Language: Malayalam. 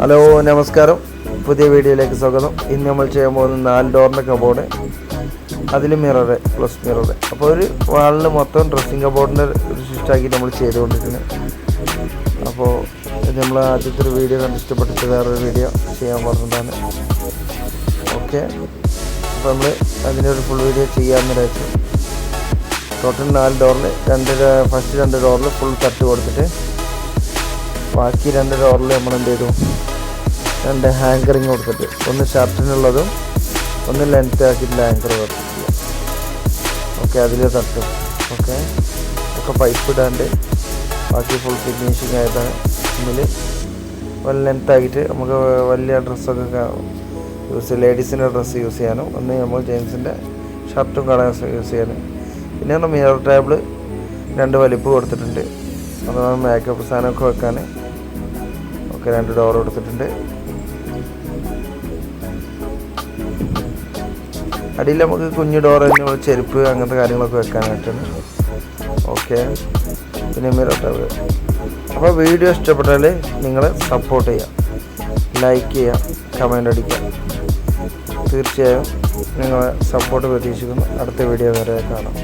ഹലോ നമസ്കാരം. പുതിയ വീഡിയോയിലേക്ക് സ്വാഗതം. ഇന്ന് നമ്മൾ ചെയ്യാൻ പോകുന്ന നാല് ഡോറിന്റെ കബോർഡ് അതിൽ മിറർ പ്ലസ് മിറർ അപ്പോൾ ഒരു വാളിൽ മൊത്തം ഡ്രസ്സിങ് കബോർഡിന്റെ ഒരു സിസ്റ്റാക്കി നമ്മൾ ചെയ്തുകൊണ്ടിരിക്കുന്നത് അപ്പോൾ നമ്മൾ ആദ്യത്തെ ഒരു വീഡിയോ കണ്ട് ഇഷ്ടപ്പെട്ടിട്ട് വേറൊരു വീഡിയോ ചെയ്യാൻ പറഞ്ഞതാണ്. ഓക്കെ അപ്പോൾ നമ്മൾ അതിന്റെ ഒരു ഫുൾ വീഡിയോ ചെയ്യാമെന്ന് വെച്ചു ടോട്ടൽ നാല് ഡോറിൽ രണ്ട് ഫസ്റ്റ് രണ്ട് ഡോറിൽ ഫുൾ കട്ട് കൊടുത്തിട്ട് ബാക്കി രണ്ട് ഡോറിൽ നമ്മൾ എന്ത് ചെയ്തു? രണ്ട് ഹാങ്കറിങ് കൊടുത്തിട്ട്. ഒന്ന് ഷർട്ടിനുള്ളതും ഒന്ന് ലെങ്ത് ആക്കിയിട്ടുള്ള ഹാങ്കർ കൊടുത്തിട്ട്. ഓക്കെ അതിൽ തട്ടും. ഓക്കെ ഒക്കെ പൈപ്പ് ഇടാണ്ട് ബാക്കി ഫുൾ ഫിനിഷിങ് ആയതാണ്. ഇതിൽ വല്ല ലെങ്ത് ആക്കിയിട്ട് നമുക്ക് വലിയ ഡ്രസ്സൊക്കെ യൂസ് ലേഡീസിന്റെ ഡ്രസ്സ് യൂസ് ചെയ്യാനും ഒന്ന് നമ്മൾ ജെൻസിന്റെ ഷർട്ടും കളേഴ്സും യൂസ് ചെയ്യാനും. പിന്നെ നമ്മൾ മിറർ ടേബിൾ രണ്ട് വലിപ്പ് കൊടുത്തിട്ടുണ്ട്. അതാണ് മേക്കപ്പ് സാധനമൊക്കെ വെക്കാൻ ഒക്കെ രണ്ട് ഡോർ കൊടുത്തിട്ടുണ്ട്. അടിയിൽ നമുക്ക് കുഞ്ഞു ഡോർ തന്നെ ചെരുപ്പ് അങ്ങനത്തെ കാര്യങ്ങളൊക്കെ വെക്കാനായിട്ടാണ് ഓക്കെ പിന്നെ മിറർ അപ്പോൾ വീഡിയോ ഇഷ്ടപ്പെട്ടാൽ നിങ്ങൾ സപ്പോർട്ട് ചെയ്യാം. ലൈക്ക് ചെയ്യാം. കമന്റ് അടിക്കുക തീർച്ചയായും നിങ്ങളെ സപ്പോർട്ട് പ്രതീക്ഷിക്കുന്നു. അടുത്ത വീഡിയോ വരെ കാണാം.